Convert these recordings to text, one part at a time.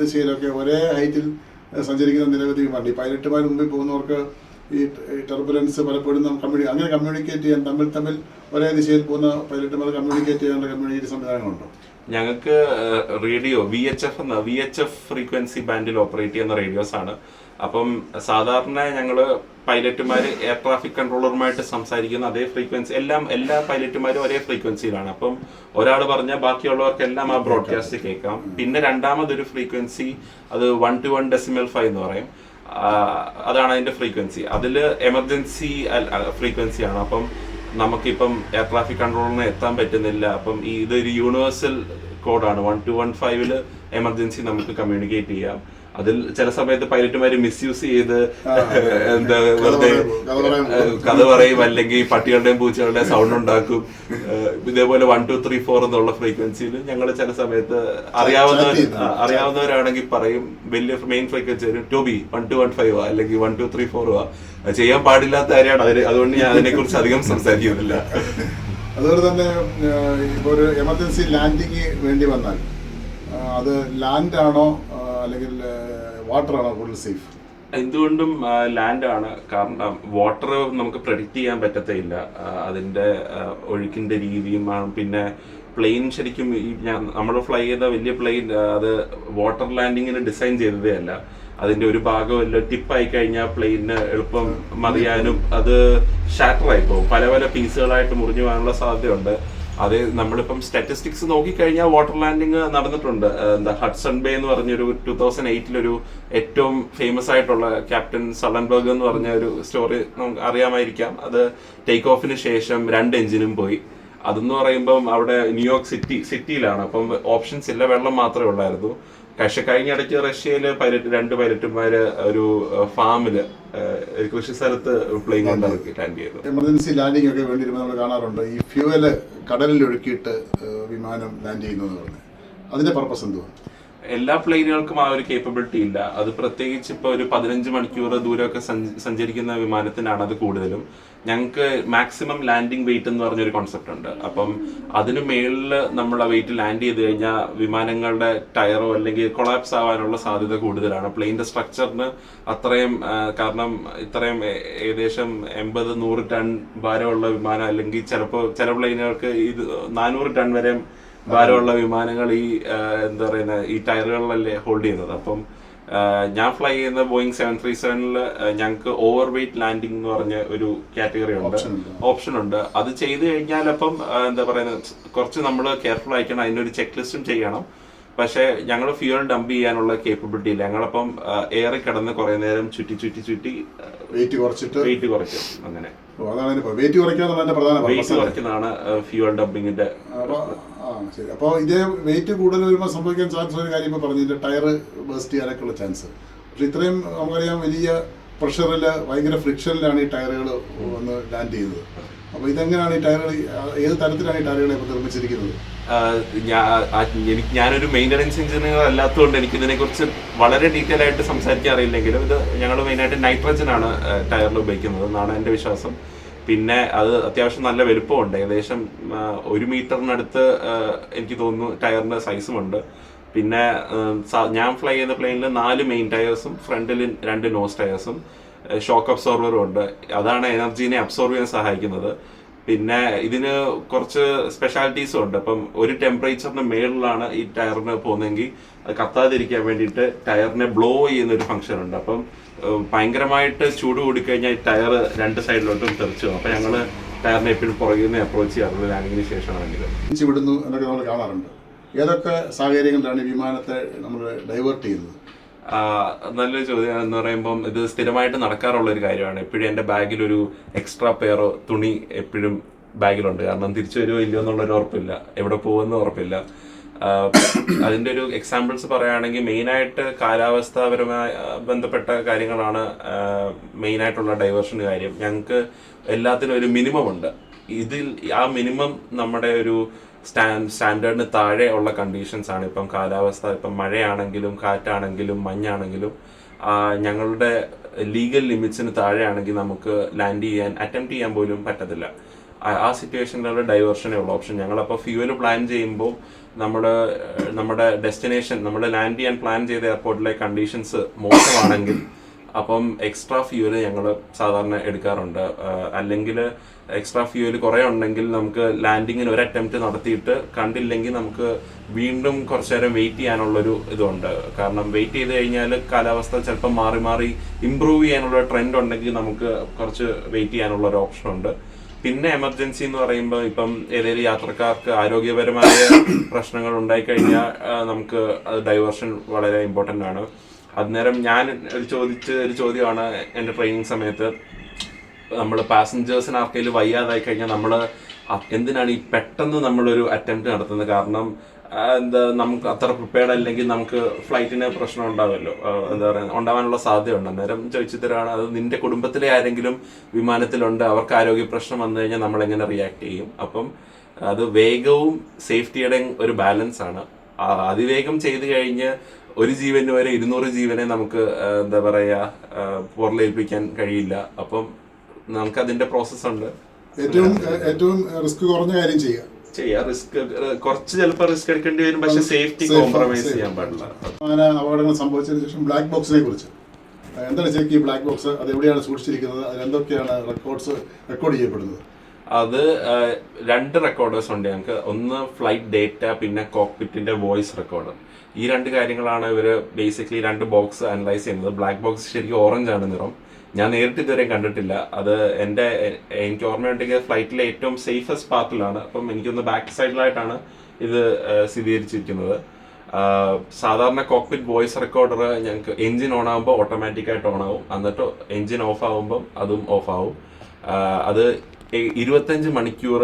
ദിശയിലൊക്കെ ഒരേ ഹൈറ്റിൽ സഞ്ചരിക്കുന്ന നിരവധി വണ്ടി. പൈലറ്റുമാർ മുമ്പിൽ പോകുന്നവർക്ക് ഈ ടർബുലൻസ് പലപ്പോഴും കമ്മ്യൂണി അങ്ങനെ കമ്മ്യൂണിക്കേറ്റ് ചെയ്യാൻ തമ്മിൽ തമ്മിൽ ഒരേ ദിശയിൽ പോകുന്ന പൈലറ്റുമാർ കമ്മ്യൂണിക്കേറ്റ് ചെയ്യാനുള്ള കമ്മ്യൂണിക്കേറ്റ് സംവിധാനങ്ങളുണ്ടോ? ഞങ്ങൾക്ക് റേഡിയോ വി എച്ച് എഫ് എന്ന വി എച്ച് എഫ് ഫ്രീക്വൻസി ബാൻഡിൽ ഓപ്പറേറ്റ് ചെയ്യുന്ന റേഡിയോസ് ആണ്. അപ്പം സാധാരണ ഞങ്ങൾ പൈലറ്റുമാർ എയർ ട്രാഫിക് കൺട്രോളറുമായിട്ട് സംസാരിക്കുന്ന അതേ ഫ്രീക്വൻസി എല്ലാം എല്ലാ പൈലറ്റുമാരും ഒരേ ഫ്രീക്വൻസിയിലാണ്. അപ്പം ഒരാൾ പറഞ്ഞാൽ ബാക്കിയുള്ളവർക്കെല്ലാം ആ ബ്രോഡ്കാസ്റ്റ് കേൾക്കാം. പിന്നെ രണ്ടാമതൊരു ഫ്രീക്വൻസി അത് one two one decimal five എന്ന് പറയും. അതാണ് അതിന്റെ ഫ്രീക്വൻസി. അതിൽ എമർജൻസി ഫ്രീക്വൻസി ആണ് അപ്പം നമുക്കിപ്പം എയർ ട്രാഫിക് കൺട്രോളിന് എത്താൻ പറ്റുന്നില്ല. അപ്പം ഈ ഇതൊരു യൂണിവേഴ്സൽ കോഡാണ്. വൺ ടു വൺ ഫൈവിൽ എമർജൻസി നമുക്ക് കമ്മ്യൂണിക്കേറ്റ് ചെയ്യാം. അതിൽ ചില സമയത്ത് പൈലറ്റുമാര് മിസ്യൂസ് ചെയ്ത് എന്താ വെറുതെ കഥ പറയും. അല്ലെങ്കിൽ പട്ടികളുടെയും പൂച്ചകളുടെയും സൗണ്ട് ഉണ്ടാക്കും. ഇതേപോലെ വൺ ടു ത്രീ ഫോർ എന്നുള്ള ഫ്രീക്വൻസിയിൽ ഞങ്ങൾ ചില സമയത്ത് അറിയാവുന്ന അറിയാവുന്നവരാണെങ്കിൽ പറയും വലിയ മെയിൻ ഫ്രീക്വൻസി വരും to be one two one five അല്ലെങ്കിൽ വൺ ടു ത്രീ ഫോർ ചെയ്യാൻ പാടില്ലാത്ത കാര്യമാണ്. അതിന് അതുകൊണ്ട് ഞാൻ അതിനെ കുറിച്ച് അധികം സംസാരിക്കുന്നില്ല. അതുപോലെ തന്നെ ഇപ്പോൾ ഒരു എമർജൻസി ലാൻഡിങ് വേണ്ടി വന്നാൽ അത് ലാൻഡ് ആണോ അല്ലെങ്കിൽ വാട്ടർ ആണോ കൂടുതൽ സേഫ്? എന്തുകൊണ്ടും ലാൻഡ് ആണ് കാരണം വാട്ടർ നമുക്ക് പ്രഡിക്റ്റ് ചെയ്യാൻ പറ്റത്തില്ല അതിന്റെ ഒഴുക്കിന്റെ രീതിയും പിന്നെ പ്ലെയിൻ ശരിക്കും ഈ ഞാൻ നമ്മൾ ഫ്ലൈ ചെയ്ത വലിയ പ്ലെയിൻ അത് വാട്ടർ ലാൻഡിങ്ങിന് ഡിസൈൻ ചെയ്തതേ അല്ല. അതിന്റെ ഒരു ഭാഗം എല്ലാം ടിപ്പായി കഴിഞ്ഞാൽ പ്ലെയിന് എളുപ്പം മറിയാനും അത് ഷാറ്റർ ആയി പല പല പീസുകളായിട്ട് മുറിഞ്ഞു പോകാനുള്ള സാധ്യതയുണ്ട്. അത് നമ്മളിപ്പം സ്റ്റാറ്റിസ്റ്റിക്സ് നോക്കിക്കഴിഞ്ഞാൽ വാട്ടർ ലാൻഡിങ് നടന്നിട്ടുണ്ട്. എന്താ ഹഡ്സൺ ബേ എന്ന് പറഞ്ഞൊരു ടൂ തൗസൻഡ് എയ്റ്റിലൊരു ഏറ്റവും ഫേമസ് ആയിട്ടുള്ള ക്യാപ്റ്റൻ സളൻബർഗ് എന്ന് പറഞ്ഞ ഒരു സ്റ്റോറി നമുക്ക് അറിയാമായിരിക്കാം. അത് ടേക്ക് ഓഫിന് ശേഷം രണ്ട് എഞ്ചിനും പോയി. അതെന്ന് പറയുമ്പം അവിടെ ന്യൂയോർക്ക് സിറ്റി സിറ്റിയിലാണ് അപ്പം ഓപ്ഷൻസ് ഇല്ല വെള്ളം മാത്രമേ ഉള്ളായിരുന്നു. പക്ഷെ കഴിഞ്ഞ ഇടയ്ക്ക് റഷ്യയിൽ പൈലറ്റ് രണ്ട് പൈലറ്റുമാര് ഒരു ഫാമിൽ കൃഷി സ്ഥലത്ത് പ്ലെയിൻ കൊണ്ട് ഇറക്കി ലാൻഡ് ചെയ്തു. എമർജൻസി ലാൻഡിംഗ് ഒക്കെ വേണ്ടി നമ്മൾ കാണാറുണ്ട്. ഈ ഫ്യൂവൽ കടലിൽ ഒഴുക്കിയിട്ട് വിമാനം ലാൻഡ് ചെയ്യുന്നു എന്ന് അതിന്റെ പർപ്പസ് എന്തുവാ? എല്ലാ പ്ലെയിനുകൾക്കും ആ ഒരു കേപ്പബിലിറ്റി ഇല്ല. അത് പ്രത്യേകിച്ച് ഇപ്പോൾ ഒരു പതിനഞ്ച് മണിക്കൂർ ദൂരമൊക്കെ സഞ്ചരിക്കുന്ന വിമാനത്തിനാണ് അത് കൂടുതലും. ഞങ്ങൾക്ക് മാക്സിമം ലാൻഡിംഗ് വെയിറ്റ് എന്ന് പറഞ്ഞൊരു കോൺസെപ്റ്റ് ഉണ്ട്. അപ്പം അതിന് മേളിൽ നമ്മൾ ആ വെയിറ്റ് ലാൻഡ് ചെയ്ത് കഴിഞ്ഞാൽ വിമാനങ്ങളുടെ ടയറോ അല്ലെങ്കിൽ കൊളാപ്സ് ആവാനുള്ള സാധ്യത കൂടുതലാണ്. പ്ലെയിന്റെ സ്ട്രക്ചറിന് അത്രയും കാരണം ഇത്രയും ഏകദേശം എൺപത് നൂറ് ടൺ ഭാരമുള്ള വിമാനം അല്ലെങ്കിൽ ചിലപ്പോൾ ചില പ്ലെയിനുകൾക്ക് ഇത് നാനൂറ് ടൺ വരെ ഭാരമുള്ള വിമാനങ്ങൾ ഈ എന്താ പറയുന്ന ഈ ടയറുകളിലല്ലേ ഹോൾഡ് ചെയ്യുന്നത്. അപ്പം ഞാൻ ഫ്ലൈ ചെയ്യുന്ന ബോയിങ് സെവൻ ത്രീ സെവനിൽ ഞങ്ങൾക്ക് ഓവർ വെയിറ്റ് ലാൻഡിംഗ് എന്ന് പറഞ്ഞ ഒരു കാറ്റഗറി ഉണ്ട്. ഓപ്ഷൻ ഉണ്ട്. അത് ചെയ്തു കഴിഞ്ഞാൽ അപ്പം എന്താ പറയുന്നത് കുറച്ച് നമ്മൾ കെയർഫുൾ ആയിക്കണം അതിനൊരു ചെക്ക് ലിസ്റ്റും ചെയ്യണം. പക്ഷേ ഞങ്ങൾ ഫ്യൂൽ ഡംപ് ചെയ്യാനുള്ള കേപ്പബിലിറ്റി ഇല്ല. ഞങ്ങളപ്പം ഏറെ കിടന്ന് കുറെ നേരം ചുറ്റി ചുറ്റി ചുറ്റി വെയിറ്റ് കുറച്ചിട്ട്? വെയിറ്റ് കുറയ്ക്കും. അങ്ങനെ. വെയിറ്റ് കുറയ്ക്കുന്നതാണ് ഫ്യൂൽ ഡംപിങ്ങിന്റെ അപ്പോൾ ആ ശരി. അപ്പോൾ ഇതേ വെയിറ്റ് കൂടുതൽ വരുമ്പോൾ സംഭവിക്കാൻ ചാൻസ് ഒരു കാര്യം ഇപ്പോൾ പറഞ്ഞില്ല ടയർ ബേസ്റ്റ് ചെയ്യാനൊക്കെ ഉള്ള ചാൻസ് പക്ഷെ ഇത്രയും നമുക്കറിയാം വലിയ പ്രഷറിൽ ഭയങ്കര ഫ്രിക്ഷനിലാണ് ഈ ടയറുകൾ വന്ന് ലാൻഡ് ചെയ്തത് അപ്പോൾ ഇതെങ്ങനെയാണ് ഈ ടയറുകൾ ഏത് തരത്തിലാണ് ഈ ടയറുകൾ ഇപ്പോൾ നിർമ്മിച്ചിരിക്കുന്നത്? എനിക്ക് ഞാനൊരു മെയിന്റനൻസ് എഞ്ചിനീയർ അല്ലാത്തതുകൊണ്ട് എനിക്ക് ഇതിനെക്കുറിച്ച് വളരെ ഡീറ്റെയിൽ ആയിട്ട് സംസാരിക്കാൻ അറിയില്ലെങ്കിലും ഇത് ഞങ്ങൾ മെയിനായിട്ട് നൈട്രജൻ ആണ് ടയറിൽ ഉപയോഗിക്കുന്നത്. എന്നാണ് എന്റെ വിശ്വാസം. പിന്നെ അത് അത്യാവശ്യം നല്ല വലുപ്പമുണ്ട്. ഏകദേശം ഒരു മീറ്ററിനടുത്ത് എനിക്ക് തോന്നുന്നു ടയറിന്റെ സൈസും ഉണ്ട് പിന്നെ ഞാൻ ഫ്ലൈ ചെയ്ത പ്ലെയിനിൽ നാല് മെയിൻ ടയേഴ്സും ഫ്രണ്ടിൽ രണ്ട് നോസ് ടയേഴ്സും ഷോക്ക് അബ്സോർവറും ഉണ്ട്. അതാണ് എനർജീനെ അബ്സോർവ് ചെയ്യാൻ സഹായിക്കുന്നത്. പിന്നെ ഇതിന് കുറച്ച് സ്പെഷ്യാലിറ്റീസും ഉണ്ട്. അപ്പം ഒരു ടെമ്പറേച്ചറിന് മേളിലാണ് ഈ ടയറിന് പോകുന്നതെങ്കിൽ അത് കത്താതിരിക്കാൻ വേണ്ടിയിട്ട് ടയറിനെ ബ്ലോ ചെയ്യുന്ന ഒരു ഫംഗ്ഷൻ ഉണ്ട്. അപ്പം ഭയങ്കരമായിട്ട് ചൂട് കൂടിക്കഴിഞ്ഞാൽ ഈ ടയർ രണ്ട് സൈഡിലോട്ടും തെറിച്ചു അപ്പം ഞങ്ങൾ ടയറിനെ എപ്പോഴും പുറകിൽ നിന്ന് അപ്രോച്ച് ചെയ്യാറുള്ളത് ലാൻഡിങ്ങിന് ശേഷമാണെങ്കിലും. തിരിച്ചു വിടുന്നു എന്നൊക്കെ നമ്മൾ കാണാറുണ്ട്. ഏതൊക്കെ സാഹചര്യങ്ങളിലാണ് വിമാനത്തെ നമ്മൾ ഡൈവേർട്ട് ചെയ്യുന്നത്? നല്ലൊരു ചോദ്യം എന്ന് പറയുമ്പം ഇത് സ്ഥിരമായിട്ട് നടക്കാറുള്ള ഒരു കാര്യമാണ്. എപ്പോഴും എന്റെ ബാഗിൽ ഒരു എക്സ്ട്രാ പെയറോ തുണി എപ്പോഴും ബാഗിലുണ്ട്. കാരണം തിരിച്ചു വരുമോ ഇല്ലയോ എന്നുള്ളൊരു ഉറപ്പില്ല. എവിടെ പോകുമെന്ന് ഉറപ്പില്ല. അതിന്റെ ഒരു എക്സാമ്പിൾസ് പറയുകയാണെങ്കിൽ മെയിനായിട്ട് കാലാവസ്ഥാപരമായ ബന്ധപ്പെട്ട കാര്യങ്ങളാണ് മെയിനായിട്ടുള്ള ഡൈവേർഷൻ കാര്യം. ഞങ്ങൾക്ക് എല്ലാത്തിനും ഒരു മിനിമം ഉണ്ട്. ഇതിൽ ആ മിനിമം നമ്മുടെ ഒരു സ്റ്റാൻഡേർഡിന് താഴെ ഉള്ള കണ്ടീഷൻസ് ആണ്. ഇപ്പം കാലാവസ്ഥ ഇപ്പം മഴയാണെങ്കിലും കാറ്റാണെങ്കിലും മഞ്ഞാണെങ്കിലും ഞങ്ങളുടെ ലീഗൽ ലിമിറ്റ്സിന് താഴെയാണെങ്കിൽ നമുക്ക് ലാൻഡ് ചെയ്യാൻ അറ്റംപ്റ്റ് ചെയ്യാൻ പോലും പറ്റത്തില്ല. ആ- സിറ്റുവേഷനിലുള്ള ഡൈവേർഷനേ ഉള്ളൂ ഓപ്ഷൻ ഞങ്ങളപ്പോൾ ഫ്യൂവൽ പ്ലാൻ ചെയ്യുമ്പോൾ നമ്മുടെ നമ്മുടെ ഡെസ്റ്റിനേഷൻ നമ്മുടെ ലാൻഡ് ചെയ്യാൻ പ്ലാൻ ചെയ്ത എയർപോർട്ടിലെ കണ്ടീഷൻസ് മോശമാണെങ്കിൽ അപ്പം എക്സ്ട്രാ ഫ്യൂവൽ ഞങ്ങൾ സാധാരണ എടുക്കാറുണ്ട്. അല്ലെങ്കിൽ എക്സ്ട്രാ ഫ്യൂവൽ കുറേ ഉണ്ടെങ്കിൽ നമുക്ക് ലാൻഡിങ്ങിന് ഒരു അറ്റംപ്റ്റ് നടത്തിയിട്ട് കണ്ടില്ലെങ്കിൽ നമുക്ക് വീണ്ടും കുറച്ചു നേരം വെയിറ്റ് ചെയ്യാനുള്ളൊരു ഇതുണ്ട്. കാരണം വെയിറ്റ് ചെയ്ത് കഴിഞ്ഞാൽ കാലാവസ്ഥ ചിലപ്പോൾ മാറി മാറി ഇമ്പ്രൂവ് ചെയ്യാനുള്ള ട്രെൻഡ് ഉണ്ടെങ്കിൽ നമുക്ക് കുറച്ച് വെയിറ്റ് ചെയ്യാനുള്ള ഒരു ഓപ്ഷൻ ഉണ്ട്. പിന്നെ എമർജൻസി എന്ന് പറയുമ്പോൾ ഇപ്പം ഏതെങ്കിലും യാത്രക്കാർക്ക് ആരോഗ്യപരമായ പ്രശ്നങ്ങൾ ഉണ്ടായിക്കഴിഞ്ഞാൽ നമുക്ക് ഡൈവേർഷൻ വളരെ ഇമ്പോർട്ടന്റ് ആണ്. അന്നേരം ഞാൻ ഒരു ചോദിച്ച ഒരു ചോദ്യമാണ് എന്റെ ട്രെയിനിങ് സമയത്ത്. നമ്മൾ പാസഞ്ചേഴ്സിന് ആർക്കെങ്കിലും വയ്യാതായി കഴിഞ്ഞാൽ നമ്മൾ എന്തിനാണ് ഈ പെട്ടെന്ന് നമ്മളൊരു അറ്റംപ്റ്റ് നടത്തുന്നത്? കാരണം എന്താ നമുക്ക് അത്ര പ്രിപ്പയർഡ് അല്ലെങ്കിൽ നമുക്ക് ഫ്ലൈറ്റിന് പ്രശ്നം ഉണ്ടാവുമല്ലോ എന്താ പറയുക ഉണ്ടാവാനുള്ള സാധ്യതയുണ്ട്. അന്നേരം ചോദിച്ചു തരാണ് അത് നിന്റെ കുടുംബത്തിലെ ആരെങ്കിലും വിമാനത്തിലുണ്ട് അവർക്ക് ആരോഗ്യ പ്രശ്നം വന്നു കഴിഞ്ഞാൽ നമ്മൾ എങ്ങനെ റിയാക്ട് ചെയ്യും? അപ്പം അത് വേഗവും സേഫ്റ്റിയുടെ ഒരു ബാലൻസ് ആണ്. അതിവേഗം ചെയ്തു കഴിഞ്ഞ് ഒരു ജീവന് വരെ ഇരുന്നൂറ് ജീവനെ നമുക്ക് എന്താ പറയാ പൊറലേൽപ്പിക്കാൻ കഴിയില്ല. അപ്പം നമുക്ക് അതിന്റെ പ്രോസസ് ഉണ്ട്. ഏറ്റവും ഏറ്റവും റിസ്ക് കുറഞ്ഞ കാര്യം ചെയ്യുക ചെയ്യാം. റിസ്ക് കുറച്ച് ചിലപ്പോൾ റിസ്ക് എടുക്കേണ്ടി വരും പക്ഷെ സേഫ്റ്റി കോംപ്രമൈസ് ചെയ്യാൻ പാടില്ല. അപകടങ്ങൾ സംഭവിച്ചതിന് ശേഷം ബ്ലാക്ക് ബോക്സിനെ കുറിച്ച്. എന്താണ് ശരിക്കും ഈ ബ്ലാക്ക് ബോക്സ് അത് എവിടെയാണ് സൂക്ഷിച്ചിരിക്കുന്നത്? അതിൽ എന്തൊക്കെയാണ് റെക്കോർഡ്സ് റെക്കോർഡ് ചെയ്യപ്പെടുന്നത്? അത് രണ്ട് റെക്കോർഡേഴ്സ് ഉണ്ട് ഞങ്ങൾക്ക് ഒന്ന് ഫ്ലൈറ്റ് ഡേറ്റ പിന്നെ കോക്പിറ്റിന്റെ വോയിസ് റെക്കോർഡർ ഈ രണ്ട് കാര്യങ്ങളാണ് ഇവർ ബേസിക്കലി രണ്ട് ബോക്സ് അനലൈസ് ചെയ്യുന്നത്. ബ്ലാക്ക് ബോക്സ് ശരിക്കും ഓറഞ്ച് ആണ് നിറം. ഞാൻ നേരിട്ട് ഇതുവരെ കണ്ടിട്ടില്ല. അത് എന്റെ എ- എനിക്ക് ഓർമ്മയുണ്ടെങ്കിൽ ഫ്ലൈറ്റിലെ ഏറ്റവും സേഫസ്റ്റ് പാത്തിലാണ് അപ്പം എനിക്കൊന്ന് ബാക്ക് സൈഡിലായിട്ടാണ് ഇത് സ്ഥിരീകരിച്ചിരിക്കുന്നത്. സാധാരണ കോക്പിറ്റ് വോയിസ് റെക്കോർഡർ ഞങ്ങൾക്ക് എഞ്ചിൻ ഓൺ ആകുമ്പോൾ ഓട്ടോമാറ്റിക്കായിട്ട് ഓൺ ആവും. എന്നിട്ട് എഞ്ചിൻ ഓഫ് ആകുമ്പം അതും ഓഫ് ആവും. അത് ഇരുപത്തഞ്ച് മണിക്കൂർ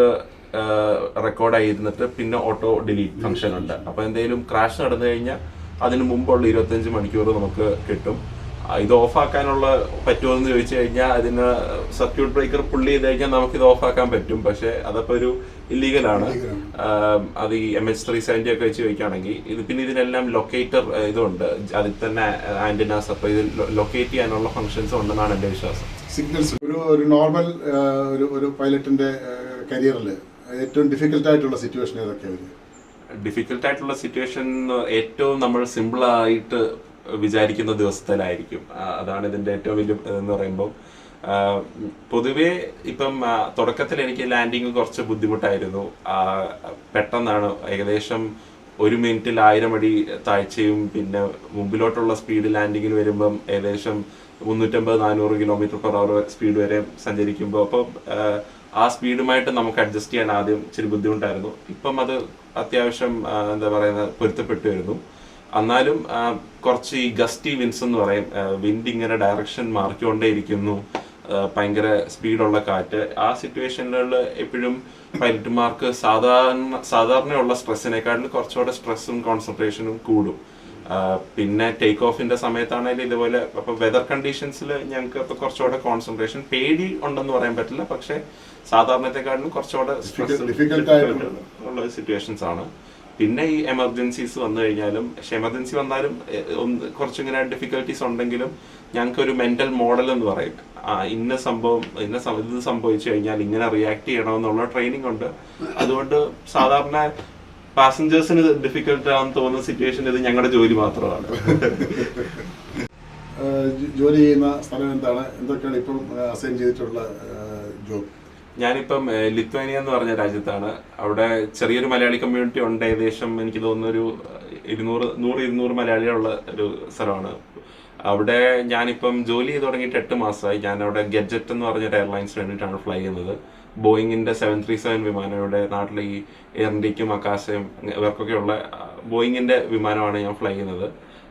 റെക്കോർഡായിരുന്നിട്ട് പിന്നെ ഓട്ടോ ഡിലീറ്റ് ഫംഗ്ഷൻ ഉണ്ട് അപ്പൊ എന്തെങ്കിലും ക്രാഷ് നടന്നു കഴിഞ്ഞാൽ അതിന് മുമ്പുള്ള ഇരുപത്തഞ്ച് മണിക്കൂർ നമുക്ക് കിട്ടും. ഇത് ഓഫാക്കാനുള്ള പറ്റുമോ എന്ന് ചോദിച്ചു കഴിഞ്ഞാൽ അതിന് സർക്യൂട്ട് ബ്രേക്കർ പുള്ളി ചെയ്ത് കഴിഞ്ഞാൽ നമുക്ക് ഇത് ഓഫാക്കാൻ പറ്റും. പക്ഷെ അതപ്പോ ഒരു ഇല്ലീഗലാണ്. അത് ഈ എം എച്ച് ത്രീ സെവന്റി ഒക്കെ വെച്ച് ചോദിക്കുകയാണെങ്കിൽ ഇത് പിന്നെ ഇതിനെല്ലാം ലൊക്കേറ്റർ ഇതുണ്ട്. അതിൽ തന്നെ ആന്റിനാസ് അപ്പൊ ഇത് ലൊക്കേറ്റ് ചെയ്യാനുള്ള ഫംഗ്ഷൻസ് ഉണ്ടെന്നാണ് എന്റെ വിശ്വാസം. സിഗ്നൽസ് ഒരു ഒരു നോർമൽ ഒരു ഒരു പൈലറ്റിന്റെ കരിയറിൽ ഏറ്റവും ഡിഫിക്കൽട്ട് ആയിട്ടുള്ള സിറ്റുവേഷൻ ഏതൊക്കെയാണ് ഡിഫിക്കൽട്ടായിട്ടുള്ള സിറ്റുവേഷൻ ഏറ്റവും നമ്മൾ സിമ്പിൾ ആയിട്ട് വിചാരിക്കുന്ന ദിവസത്തിലായിരിക്കും. അതാണ് ഇതിന്റെ ഏറ്റവും വലിയ എന്ന് പറയുമ്പോൾ പൊതുവേ ഇപ്പം തുടക്കത്തിൽ എനിക്ക് ലാൻഡിങ് കുറച്ച് ബുദ്ധിമുട്ടായിരുന്നു. പെട്ടെന്നാണ് ഏകദേശം ഒരു മിനിറ്റിൽ ആയിരം അടി താഴ്ചയും പിന്നെ മുമ്പിലോട്ടുള്ള സ്പീഡ് ലാൻഡിങ്ങിൽ വരുമ്പം ഏകദേശം മുന്നൂറ്റമ്പത് നാനൂറ് കിലോമീറ്റർ പെർ അവർ സ്പീഡ് വരെ സഞ്ചരിക്കുമ്പോൾ അപ്പം ആ, സ്പീഡുമായിട്ട് നമുക്ക് അഡ്ജസ്റ്റ് ചെയ്യാൻ ആദ്യം ഇച്ചിരി ബുദ്ധിമുട്ടായിരുന്നു. ഇപ്പം അത് അത്യാവശ്യം എന്താ പറയുന്ന പൊരുത്തപ്പെട്ടു വരുന്നു. എന്നാലും കുറച്ച് ഈ ഗസ്റ്റി വിൻസ് എന്ന് പറയും വിൻഡ് ഇങ്ങനെ ഡയറക്ഷൻ മാറിക്കൊണ്ടേയിരിക്കുന്നു. ഭയങ്കര സ്പീഡുള്ള കാറ്റ്. ആ സിറ്റുവേഷനുകളിൽ എപ്പോഴും പൈലറ്റുമാർക്ക് സാധാരണ സാധാരണയുള്ള സ്ട്രെസ്സിനെക്കാട്ടിൽ കുറച്ചുകൂടെ സ്ട്രെസ്സും കോൺസെൻട്രേഷനും കൂടും. പിന്നെ ടേക്ക് ഓഫിന്റെ സമയത്താണെങ്കിലും ഇതുപോലെ അപ്പൊ വെതർ കണ്ടീഷൻസിൽ ഞങ്ങൾക്ക് ഇപ്പൊ കുറച്ചുകൂടെ കോൺസെൻട്രേഷൻ പേടി ഉണ്ടെന്ന് പറയാൻ പറ്റില്ല പക്ഷെ സാധാരണത്തെക്കാട്ടിലും കുറച്ചുകൂടെ ഉള്ള സിറ്റുവേഷൻസ് ആണ്. പിന്നെ ഈ എമർജൻസീസ് വന്നു കഴിഞ്ഞാലും പക്ഷെ എമർജൻസി വന്നാലും ഒന്ന് കുറച്ചിങ്ങനെ ഡിഫിക്കൽട്ടീസ് ഉണ്ടെങ്കിലും ഞങ്ങൾക്ക് ഒരു മെന്റൽ മോഡൽ എന്ന് പറയും. ഇന്ന സംഭവം ഇന്ന ഇത് സംഭവിച്ചു കഴിഞ്ഞാൽ ഇങ്ങനെ റിയാക്ട് ചെയ്യണമെന്നുള്ള ട്രെയിനിങ് ഉണ്ട്. അതുകൊണ്ട് സാധാരണ പാസഞ്ചേഴ്സിന് ഡിഫിക്കൽട്ട് ആണെന്ന് തോന്നുന്ന സിറ്റുവേഷൻ ഇത് ഞങ്ങളുടെ ജോലി മാത്രമാണ്. ജോലി ചെയ്യുന്ന സ്ഥലം എന്താണ്? എന്തൊക്കെയാണ് ഇപ്പം അസൈൻ ചെയ്തിട്ടുള്ള ജോബ് ഞാനിപ്പം ലിത്വാനിയ എന്ന് പറഞ്ഞ രാജ്യത്താണ്. അവിടെ ചെറിയൊരു മലയാളി കമ്മ്യൂണിറ്റി ഉണ്ട് ഏകദേശം എനിക്ക് തോന്നുന്നു ഒരു ഇരുന്നൂറ് നൂറ് ഇരുന്നൂറ് മലയാളികളുള്ള ഒരു സ്ഥലമാണ്. അവിടെ ഞാനിപ്പം ജോലി ചെയ്ത് തുടങ്ങിയിട്ട് എട്ട് മാസമായി. ഞാൻ അവിടെ ഗഡ്ജറ്റ് എന്ന് പറഞ്ഞ എയർലൈൻസിന് വേണ്ടിയിട്ടാണ് ഫ്ലൈ ചെയ്യുന്നത്. ബോയിങ്ങിന്റെ സെവൻ ത്രീ സെവൻ വിമാനം ഇവിടെ നാട്ടിൽ ഈ എയർ അക്കാശയും ഇവർക്കൊക്കെയുള്ള ഉള്ള ബോയിങ്ങിന്റെ വിമാനമാണ് ഞാൻ ഫ്ലൈ ചെയ്യുന്നത്.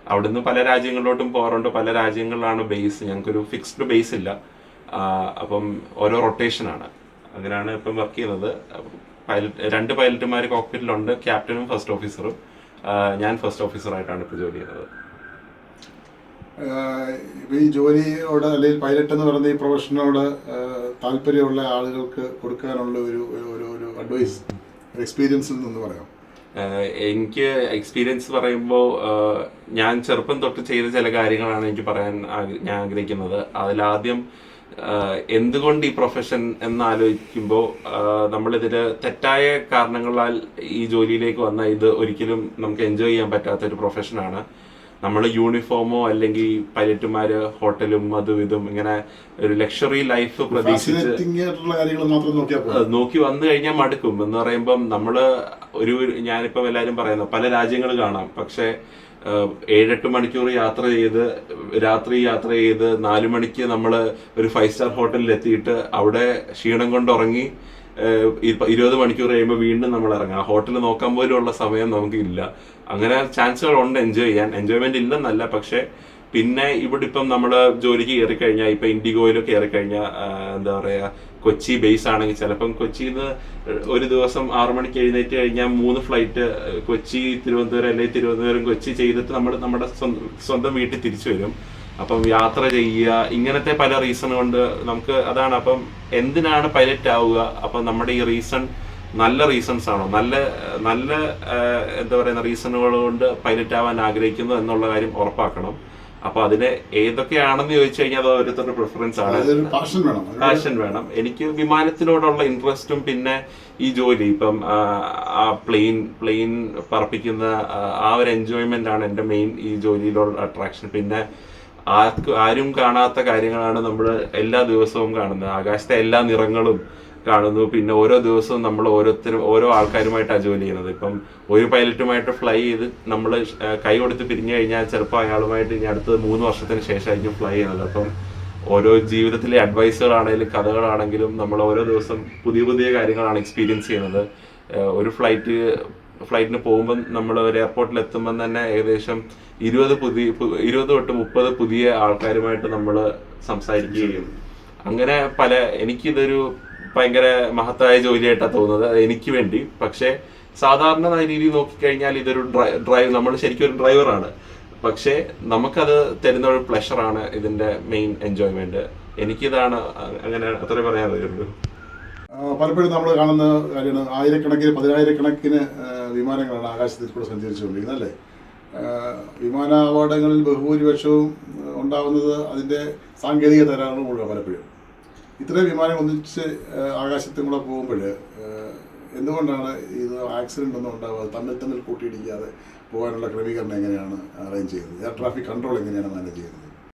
അവിടുന്ന് പല രാജ്യങ്ങളിലോട്ടും പോകാറുണ്ട്. പല രാജ്യങ്ങളിലാണ് ബേസ് ഞങ്ങൾക്കൊരു ഫിക്സ്ഡ് ബേസ് ഇല്ല. അപ്പം ഓരോ റൊട്ടേഷനാണ് അങ്ങനെയാണ് ഇപ്പം വർക്ക് ചെയ്യുന്നത്. പൈലറ്റ് രണ്ട് പൈലറ്റുമാർ കോക്പിറ്റിലുണ്ട് ക്യാപ്റ്റനും ഫസ്റ്റ് ഓഫീസറും ഞാൻ ഫസ്റ്റ് ഓഫീസറായിട്ടാണ് ഇപ്പോൾ ജോലി ചെയ്യുന്നത്. ഈ ജോലിയോട് അല്ലെങ്കിൽ പൈലറ്റ് എന്ന് പറയുന്ന ഈ പ്രൊഫഷനോട് താല്പര്യമുള്ള ആളുകൾക്ക് കൊടുക്കാനുള്ള ഒരു ഒരു- ഒരു അഡ്വൈസ് എക്സ്പീരിയൻസിൽ നിന്ന് പറയാം എനിക്ക് എക്സ്പീരിയൻസ് പറയുമ്പോൾ ഞാൻ ചെറുപ്പം തൊട്ട് ചെയ്ത ചില കാര്യങ്ങളാണ് എനിക്ക് പറയാൻ ഞാൻ ആഗ്രഹിക്കുന്നത്. അതിലാദ്യം എന്തുകൊണ്ട് ഈ പ്രൊഫഷൻ എന്നാലോചിക്കുമ്പോൾ നമ്മളിതിൽ തെറ്റായ കാരണങ്ങളാൽ ഈ ജോലിയിലേക്ക് വന്ന ഇത് ഒരിക്കലും നമുക്ക് എൻജോയ് ചെയ്യാൻ പറ്റാത്ത ഒരു പ്രൊഫഷനാണ് നമ്മൾ യൂണിഫോമോ അല്ലെങ്കിൽ പൈലറ്റുമാര് ഹോട്ടലും അതും ഇതും ഇങ്ങനെ ഒരു ലക്ഷറി ലൈഫ് പ്രതീക്ഷിച്ച് നോക്കി വന്നു കഴിഞ്ഞാൽ മടുക്കും. എന്ന് പറയുമ്പം നമ്മൾ ഒരു ഞാനിപ്പം എല്ലാരും പറയുന്നു പല രാജ്യങ്ങൾ കാണാം. പക്ഷെ ഏഴെട്ട് മണിക്കൂർ യാത്ര ചെയ്ത് രാത്രി യാത്ര ചെയ്ത് നാലു മണിക്ക് നമ്മൾ ഒരു ഫൈവ് സ്റ്റാർ ഹോട്ടലിൽ എത്തിയിട്ട് അവിടെ ക്ഷീണം കൊണ്ട് ഉറങ്ങി ഇരുപത് മണിക്കൂർ കഴിയുമ്പോൾ വീണ്ടും നമ്മൾ ഇറങ്ങാം ആ ഹോട്ടൽ നോക്കാൻ പോലും ഉള്ള സമയം നമുക്ക് ഇല്ല അങ്ങനെ ചാൻസുകൾ ഉണ്ട് എൻജോയ് ചെയ്യാൻ. എൻജോയ്മെന്റ് ഇല്ലെന്നല്ല പക്ഷെ പിന്നെ ഇവിടെ ഇപ്പം നമ്മൾ ജോലിക്ക് കയറി കഴിഞ്ഞാൽ ഇപ്പൊ ഇൻഡിഗോയിലും കയറി കഴിഞ്ഞാൽ എന്താ പറയാ കൊച്ചി ബേസ് ആണെങ്കിൽ ചിലപ്പം കൊച്ചിയിൽ നിന്ന് ഒരു ദിവസം ആറു മണിക്ക് എഴുന്നേറ്റ് കഴിഞ്ഞാൽ മൂന്ന് ഫ്ലൈറ്റ് കൊച്ചി തിരുവനന്തപുരം അല്ലെങ്കിൽ തിരുവനന്തപുരം കൊച്ചി ചെയ്തിട്ട് നമ്മൾ നമ്മുടെ സ്വന്തം വീട്ടിൽ തിരിച്ചു വരും. അപ്പം യാത്ര ചെയ്യുക ഇങ്ങനത്തെ പല റീസൺ കൊണ്ട് നമുക്ക് അതാണ്. അപ്പം എന്തിനാണ് പൈലറ്റ് ആവുക? അപ്പം നമ്മുടെ ഈ റീസൺ നല്ല റീസൺസ് ആണോ? നല്ല നല്ല എന്താ പറയുന്ന റീസണുകൾ കൊണ്ട് പൈലറ്റ് ആവാൻ ആഗ്രഹിക്കുന്നു എന്നുള്ള കാര്യം ഉറപ്പാക്കണം. അപ്പൊ അതിന് ഏതൊക്കെയാണെന്ന് ചോദിച്ചു കഴിഞ്ഞാൽ അത് ഓരോരുത്തരുടെ പ്രിഫറൻസ് ആണ്. പാഷൻ വേണം. എനിക്ക് വിമാനത്തിനോടുള്ള ഇൻട്രസ്റ്റും പിന്നെ ഈ ജോലി ഇപ്പം ആ, പ്ലെയിൻ പ്ലെയിൻ പറപ്പിക്കുന്ന ആ, ആ ഒരു എൻജോയ്മെന്റ് ആണ് എന്റെ മെയിൻ ഈ ജോലിയിലുള്ള അട്രാക്ഷൻ പിന്നെ ആർക്കും ആരും കാണാത്ത കാര്യങ്ങളാണ് നമ്മൾ എല്ലാ ദിവസവും കാണുന്നത്. ആകാശത്തെ എല്ലാ നിറങ്ങളും കാണുന്നു. പിന്നെ ഓരോ ദിവസവും നമ്മൾ ഓരോരുത്തരും ഓരോ ആൾക്കാരുമായിട്ടാണ് ജോലി ചെയ്യുന്നത്. ഇപ്പം ഒരു പൈലറ്റുമായിട്ട് ഫ്ലൈ ചെയ്ത് നമ്മൾ കൈ കൊടുത്ത് പിരിഞ്ഞു കഴിഞ്ഞാൽ ചിലപ്പോൾ അയാളുമായിട്ട് ഇനി അടുത്തത് മൂന്ന് വർഷത്തിന് ശേഷമായിരിക്കും ഫ്ലൈ ചെയ്യുന്നത്. അപ്പം ഓരോ ജീവിതത്തിലെ അഡ്വൈസുകളാണെങ്കിലും കഥകളാണെങ്കിലും നമ്മൾ ഓരോ ദിവസം പുതിയ പുതിയ കാര്യങ്ങളാണ് എക്സ്പീരിയൻസ് ചെയ്യുന്നത്. ഒരു ഫ്ലൈറ്റ് ഫ്ലൈറ്റിന് പോകുമ്പോൾ നമ്മൾ ഒരു എയർപോർട്ടിൽ എത്തുമ്പോൾ തന്നെ ഏകദേശം ഇരുപത് പുതിയ ഇരുപത് തൊട്ട് മുപ്പത് പുതിയ ആൾക്കാരുമായിട്ട് നമ്മൾ സംസാരിക്കുകയും അങ്ങനെ പല എനിക്കിതൊരു ഭയങ്കര മഹത്തായ ജോലിയായിട്ടാണ് തോന്നുന്നത്. എനിക്ക് വേണ്ടി. പക്ഷേ സാധാരണ രീതിയിൽ നോക്കിക്കഴിഞ്ഞാൽ ഇതൊരു ഡ്രൈവ് നമ്മൾ ശരിക്കും ഒരു ഡ്രൈവറാണ്. പക്ഷേ നമുക്കത് തരുന്ന ഒരു പ്ലഷറാണ് ഇതിന്റെ മെയിൻ എൻജോയ്മെന്റ് എനിക്കിതാണ് അങ്ങനെ അത്രേ പറയാൻ പലപ്പോഴും നമ്മൾ കാണുന്ന കാര്യമാണ് ആയിരക്കണക്കിന് പതിനായിരക്കണക്കിന് വിമാനങ്ങളാണ് ആകാശത്തിൽ കൂടെ സഞ്ചരിച്ചുകൊണ്ടിരിക്കുന്നത് അല്ലേ? ആ, വിമാന അപകടങ്ങളിൽ ബഹുഭൂരിപക്ഷവും ഉണ്ടാകുന്നത് അതിന്റെ സാങ്കേതിക തകരാറുകൾ മൂലം പലപ്പോഴും. ഇത്രയും വിമാനം ഒന്നിച്ച് ആകാശത്തും കൂടെ പോകുമ്പോൾ എന്തുകൊണ്ടാണ് ഇത് ആക്സിഡന്റ് ഒന്നും ഉണ്ടാവാതെ തമ്മിൽ തമ്മിൽ കൂട്ടിയിടിക്കാതെ പോകാനുള്ള ക്രമീകരണം എങ്ങനെയാണ് അറേഞ്ച് ചെയ്യുന്നത്? എയർ ട്രാഫിക് കൺട്രോൾ എങ്ങനെയാണ് മാനേജ് ചെയ്യുന്നത്?